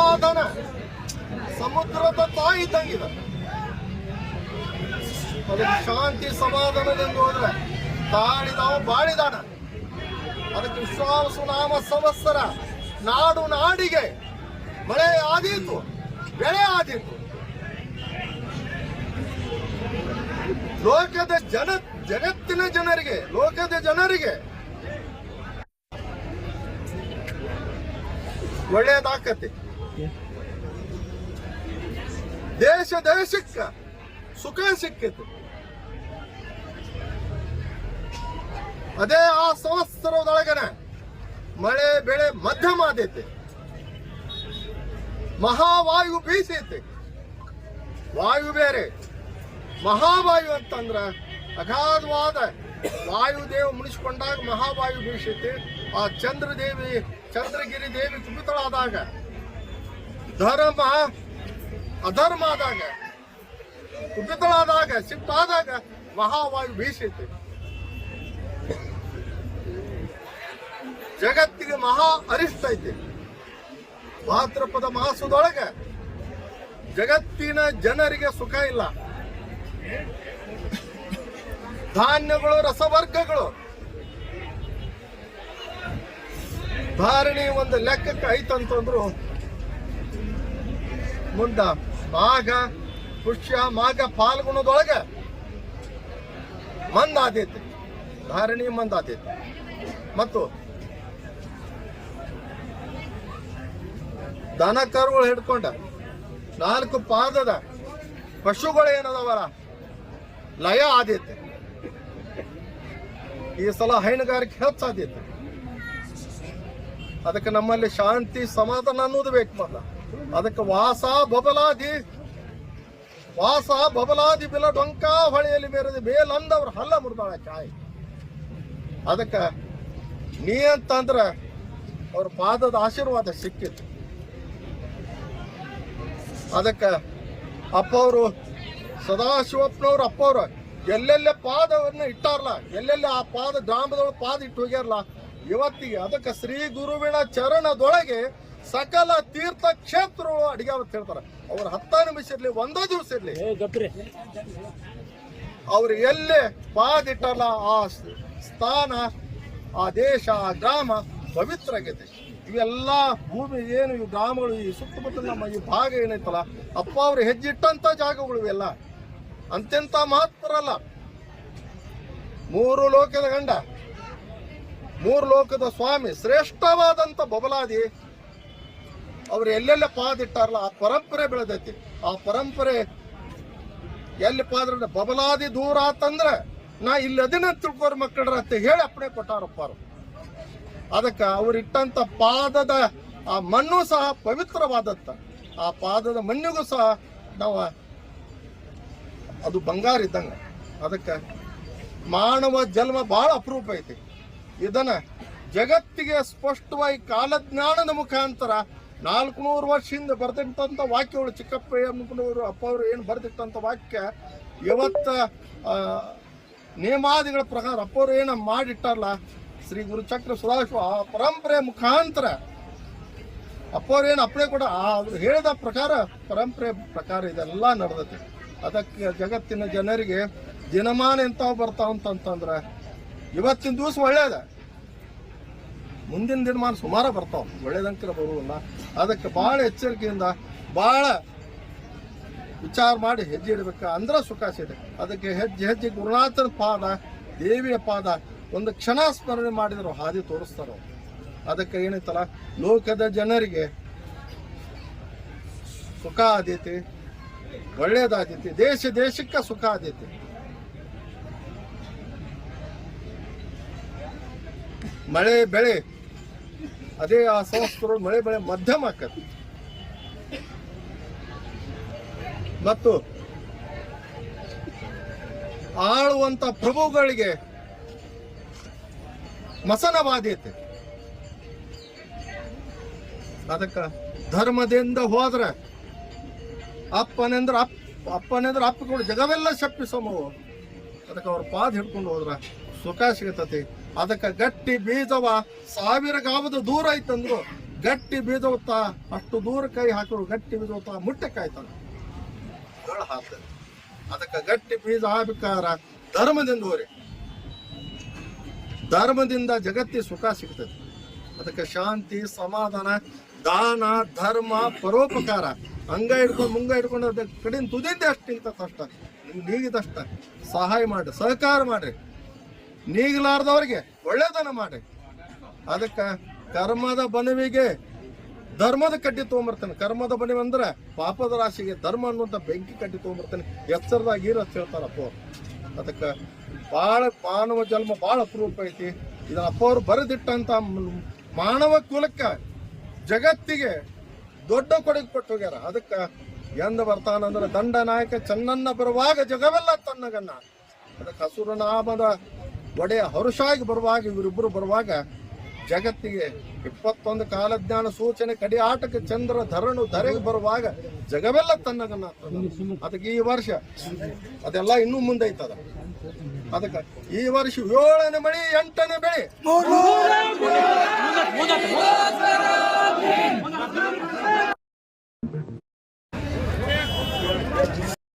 ಸಮಾಧಾನ ಸಮುದ್ರದ ತಾಯಿ ತಂಗಿದ ಅದಕ್ಕೆ ಶಾಂತಿ ಸಮಾಧಾನದಿಂದ ಹೋದ್ರೆ ತಾಳಿದಾವ ಬಾಳಿದಾನ ಅದಕ್ಕೆ ವಿಶ್ವಾಸು ನಾಮ ಸಂವತ್ಸರ. ನಾಡು ನಾಡಿಗೆ ಮಳೆ ಆದೀತು, ಬೆಳೆ ಆದೀತು. ಲೋಕದ ಜನ, ಜಗತ್ತಿನ ಜನರಿಗೆ, ಲೋಕದ ಜನರಿಗೆ ಒಳ್ಳೇದಾಕತಿ ದೇಶ ದೇಶಕ್ಕ ಸುಖ ಸಿಕ್ಕಿತು. ಅದೇ ಆ ಸಂವತ್ಸರದೊಳಗನೆ ಮಳೆ, ಬೆಳೆ ಮಧ್ಯಮ ಆದೈತೆ. ಮಹಾವಾಯು ಬೀಸೈತೆ. ವಾಯು ಬೇರೆ. ಮಹಾವಾಯು ಅಂತಂದ್ರ ಅಗಾಧವಾದ ವಾಯುದೇವ ಮುನಿಸ್ಕೊಂಡಾಗ ಮಹಾವಾಯು ಬೀಸೈತಿ. ಆ ಚಂದ್ರದೇವಿ, ಚಂದ್ರಗಿರಿ ದೇವಿ ಕುಪಿತಳಾದಾಗ ಧರ್ಮ ಅಧರ್ಮ ಆದಾಗ ಕುಪಿತಳಾದಾಗ ಸಿಟ್ಟಾದಾಗ ಮಹಾವಾಯು ಬೀಸೈತಿ. ಜಗತ್ತಿಗೆ ಮಹಾ ಅರಿಷ್ಟ ಐತೆ. ಭಾದ್ರಪದ ಮಾಸದೊಳಗೆ ಜಗತ್ತಿನ ಜನರಿಗೆ ಸುಖ ಇಲ್ಲ. ಧಾನ್ಯಗಳು, ರಸವರ್ಗಗಳು. ಧಾರಣಿ ಒಂದು ಲೆಕ್ಕಕ್ಕೆ ಐತಂತಂದ್ರು ಮುಂದ ಮಾಘ, ಪುಷ್ಯ, ಮಾಘ ಪಾಲ್ಗುಣದೊಳಗೆ ಮಂದಾದೈತಿ ಧಾರಣಿ ಮಂದಾದೈತಿ ಮತ್ತು ದನ ಕರುಗಳು ಹಿಡ್ಕೊಂಡ ನಾಲ್ಕು ಪಾದದ ಪಶುಗಳು ಏನದವರ? ಲಯ ಆದೈತೆ ಈ ಸಲ ಹೈನುಗಾರಿಕೆ ಹೆಚ್ಚಾದೈತೆ ಅದಕ್ಕೆ ನಮ್ಮಲ್ಲಿ ಶಾಂತಿ, ಸಮಾಧಾನ ಅನ್ನೋದು ಬೇಕು ಮೊದಲ. ಅದಕ್ಕೆ ವಾಸ ಬಬಲಾದಿ ವಾಸ ಬಬಲಾದಿ ಬಿಲ ಡೊಂಕ ಹೊಳೆಯಲ್ಲಿ ಬೇರೆ ಬೇಲಂದವ್ರು ಹಲ್ಲ ಮುರಿದಾಳ ಕಾಯಿ ಅದಕ್ಕೆ ನೀ ಅಂತಂದ್ರೆ ಅವ್ರ ಪಾದದ ಆಶೀರ್ವಾದ ಸಿಕ್ಕಿತ್ತು. ಅದಕ್ಕೆ ಅಪ್ಪ ಅವರು ಸದಾಶಿವಪ್ಪನವ್ರು ಅಪ್ಪ ಅವರು ಎಲ್ಲೆಲ್ಲ ಪಾದವನ್ನ ಇಟ್ಟಾರಲ್ಲ ಎಲ್ಲೆಲ್ಲ ಆ ಪಾದ ಗ್ರಾಮದೊಳಗೆ ಪಾದ ಇಟ್ಟು ಹೋಗ್ಯಾರಲ್ಲ ಇವತ್ತಿಗೆ ಅದಕ್ಕೆ ಶ್ರೀ ಗುರುವಿನ ಚರಣದೊಳಗೆ ಸಕಲ ತೀರ್ಥ ಕ್ಷೇತ್ರಗಳು ಅಡಿಗೆ ಅಂತ ಹೇಳ್ತಾರೆ. ಅವ್ರ ಹತ್ತ ನಿಮಿಷ ಇರ್ಲಿ ಒಂದೇ ದಿವಸ ಇರ್ಲಿ. ಅವ್ರು ಎಲ್ಲಿ ಪಾದಿಟ್ಟಲ್ಲ ಆ ಸ್ಥಾನ ಆ ದೇಶ ಆ ಗ್ರಾಮ ಪವಿತ್ರ ಆಗೈತೆ ಇವೆಲ್ಲ ಭೂಮಿ ಏನು ಈ ಗ್ರಾಮಗಳು ಈ ಸುತ್ತಮುತ್ತ ನಮ್ಮ ಈ ಭಾಗ ಏನೈತಲ್ಲ ಅಪ್ಪ ಅವ್ರು ಹೆಜ್ಜಿಟ್ಟಂತ ಜಾಗಗಳು ಇವೆಲ್ಲ. ಅಂತೆಂತ ಮಹತ್ವರಲ್ಲ ಮೂರು ಲೋಕದ ಗಂಡ ಮೂರು ಲೋಕದ ಸ್ವಾಮಿ ಶ್ರೇಷ್ಠವಾದಂತ ಬಬಲಾದಿ ಅವ್ರು ಎಲ್ಲೆಲ್ಲ ಪಾದಿಟ್ಟಾರಲ್ಲ, ಆ ಪರಂಪರೆ ಬೆಳೆದೈತಿ. ಆ ಪರಂಪರೆ ಎಲ್ಲಿ ಪಾದ್ರ ಬಬಲಾದಿ ದೂರ ಆತಂದ್ರೆ ನಾ ಇಲ್ಲಿ ಅದನ್ನ ತಿಳ್ಕೋರ್ ಮಕ್ಕಳ್ರ ಅಂತ ಹೇಳಿ ಅಪ್ಪಣೆ ಕೊಟ್ಟಾರಪ್ಪ ಅದಕ್ಕೆ ಅದಕ್ಕ ಅವ್ರು ಇಟ್ಟಂತ ಪಾದದ ಆ ಮಣ್ಣು ಸಹ ಪವಿತ್ರವಾದತ್ತ ಆ ಪಾದದ ಮಣ್ಣಿಗೂ ಸಹ ನಾವು ಅದು ಬಂಗಾರ ಇದ್ದಂಗ. ಅದಕ್ಕೆ ಮಾನವ ಜನ್ಮ ಬಹಳ ಅಪರೂಪ ಐತಿ. ಇದನ್ನ ಜಗತ್ತಿಗೆ ಸ್ಪಷ್ಟವಾಗಿ ಕಾಲಜ್ಞಾನದ ಮುಖಾಂತರ ನಾಲ್ಕುನೂರು ವರ್ಷದಿಂದ ಬರೆದಿಟ್ಟಂಥ ವಾಕ್ಯಗಳು ಚಿಕ್ಕಪ್ಪ ಅಮ್ಮನವರು ಅಪ್ಪ ಅವರು ಏನು ಬರೆದಿಟ್ಟಂಥ ವಾಕ್ಯ, ಇವತ್ತ ನಿಯಮಾದಿಗಳ ಪ್ರಕಾರ ಅಪ್ಪವರು ಏನು ಮಾಡಿಟ್ಟಾರಲ್ಲ, ಶ್ರೀ ಗುರುಚಕ್ರ ಸುಧಾಶು ಆ ಪರಂಪರೆ ಮುಖಾಂತರ ಅಪ್ಪವ್ರು ಏನು ಅಪ್ಪಣೆ ಕೂಡ ಆ ಹೇಳಿದ ಪ್ರಕಾರ, ಪರಂಪರೆ ಪ್ರಕಾರ ಇದೆಲ್ಲ ನಡೆದೈತಿ. ಅದಕ್ಕೆ ಜಗತ್ತಿನ ಜನರಿಗೆ ದಿನಮಾನ ಎಂತಾವ್ ಬರ್ತಾವಂತಂತಂದ್ರೆ, ಇವತ್ತಿನ ದಿವಸ ಒಳ್ಳೇದ. ಮುಂದಿನ ದಿನಮಾನ ಸುಮಾರು ಬರ್ತಾವ. ಒಳ್ಳೇದಂಕರ ಬರುವುದಿಲ್ಲ ಅದಕ್ಕೆ ಭಾಳ ಎಚ್ಚರಿಕೆಯಿಂದ ಭಾಳ ವಿಚಾರ ಮಾಡಿ ಹೆಜ್ಜೆ ಇಡಬೇಕು. ಅಂದ್ರೆ ಸುಖ ಅದಕ್ಕೆ ಹೆಜ್ಜೆ ಹೆಜ್ಜೆ ಗುರುನಾಥನ ಪಾದ, ದೇವಿಯ ಪಾದ ಒಂದು ಕ್ಷಣ ಸ್ಮರಣೆ ಮಾಡಿದ್ರು, ಹಾದಿ ತೋರಿಸ್ತಾರ. ಅದಕ್ಕೆ ಏನೈತಲ್ಲ ಲೋಕದ ಜನರಿಗೆ ಸುಖ ಆದೈತಿ, ಒಳ್ಳೇದಾದೈತಿ, ದೇಶ ದೇಶಕ್ಕೆ ಸುಖ ಆದೈತಿ. ಮಳೆ, ಬೆಳೆ ಅದೇ ಆ ಸಂಸ್ಥರು ಮಳೆ ಬೆಳೆ ಮಧ್ಯಮ ಆಕತಿ. ಮತ್ತು ಆಳುವಂತ ಪ್ರಭುಗಳಿಗೆ ಮಸನ ಬಾಧ್ಯತೆ. ಅದಕ್ಕ ಧರ್ಮದಿಂದ ಹೋದ್ರೆ ಅಪ್ಪನೆಂದ್ರ ಅಪ್ಪ ಅಪ್ಪನೆಂದ್ರ ಅಪ್ಪ ಕೂಡ ಜಗವೆಲ್ಲ ಶಪ್ಪಿಸಮವು ಅದಕ್ಕೆ ಅವ್ರ ಪಾದ ಹಿಡ್ಕೊಂಡು ಹೋದ್ರ ಸುಖ ಸಿಗತತಿ. ಅದಕ್ಕೆ ಗಟ್ಟಿ ಬೀಜವ ಸಾವಿರ ಗಾವದ ದೂರ ಐತಂದ್ರು, ಗಟ್ಟಿ ಬೀಜವತ್ತ ಅಷ್ಟು ದೂರ ಕೈ ಹಾಕಿದ್ರು, ಗಟ್ಟಿ ಬೀಜೋತ್ತ ಮುಟ್ಟೆ ಕಾಯ್ತಾನ ಹೇಳ ಹಾಕ್ತದೆ. ಅದಕ್ಕೆ ಗಟ್ಟಿ ಬೀಜ ಆಗ್ಬೇಕಾರ ಧರ್ಮದಿಂದ ಹೋರಿ. ಧರ್ಮದಿಂದ ಜಗತ್ತಿ ಸುಖ ಸಿಗ್ತದೆ. ಅದಕ್ಕೆ ಶಾಂತಿ, ಸಮಾಧಾನ, ದಾನ, ಧರ್ಮ, ಪರೋಪಕಾರ, ಅಂಗ ಹಿಡ್ಕೊಂಡು ಮುಂಗ ಹಿಡ್ಕೊಂಡು ಅದಕ್ಕೆ ಕಡಿಮೆ ತುದಿದ್ದೆ ಅಷ್ಟು ನಿಂತದ ಅಷ್ಟ. ನೀಗಿದಷ್ಟ. ಸಹಾಯ ಮಾಡ್ರಿ, ಸಹಕಾರ ಮಾಡ್ರಿ. ನೀಗಲಾರ್ದವ್ರಿಗೆ ಒಳ್ಳೇದನ್ನ ಮಾಡಿ. ಅದಕ್ಕೆ ಕರ್ಮದ ಬನವಿಗೆ ಧರ್ಮದ ಕಡ್ಡಿ ತೊಗೊಂಬರ್ತಾನೆ. ಕರ್ಮದ ಬನವಿ ಅಂದ್ರೆ ಪಾಪದ ರಾಶಿಗೆ ಧರ್ಮ ಅನ್ನುವಂಥ ಬೆಂಕಿ ಕಡ್ಡಿ ತೊಗೊಂಬರ್ತಾನೆ. ಎಚ್ಚರದಾಗ ಇರತ್ ಹೇಳ್ತಾರಪ್ಪ. ಅದಕ್ಕೆ ಭಾಳ ಮಾನವ ಜನ್ಮ ಭಾಳ ಅಪರೂಪ ಐತಿ. ಇದನ್ನ ಅಪ್ಪ ಅವ್ರು ಬರೆದಿಟ್ಟಂತ ಮಾನವ ಕುಲಕ್ಕೆ ಜಗತ್ತಿಗೆ ದೊಡ್ಡ ಕೊಡುಗೆ ಕೊಟ್ಟು ಹೋಗ್ಯಾರ. ಅದಕ್ಕೆ ಎಂದ ಬರ್ತಾನಂದ್ರೆ ದಂಡ ನಾಯಕ ಚನ್ನನ್ನ ಬರುವಾಗ ಜಗವೆಲ್ಲ ತನ್ನಗನ್ನ. ಅದಕ್ಕೆ ಹಸುರ ನಾಮದ ಒಡೆಯ ಹರುಷಾಗಿ ಬರುವಾಗ ಇವರಿಬ್ಬರು ಬರುವಾಗ ಜಗತ್ತಿಗೆ ಇಪ್ಪತ್ತೊಂದು ಕಾಲಜ್ಞಾನ ಸೂಚನೆ ಕಡಿ ಆಟಕ್ಕೆ ಚಂದ್ರ ಧರಣು ಧರೆಗೆ ಬರುವಾಗ ಜಗವೆಲ್ಲ ತನ್ನದನ್ನ. ಅದಕ್ಕೆ ಈ ವರ್ಷ ಅದೆಲ್ಲ ಇನ್ನೂ ಮುಂದೆ ಐತದ ಅದಕ್ಕೆ ಈ ವರ್ಷ ಏಳನೇ ಮಳಿ ಎಂಟನೇ ಬೆಳೆ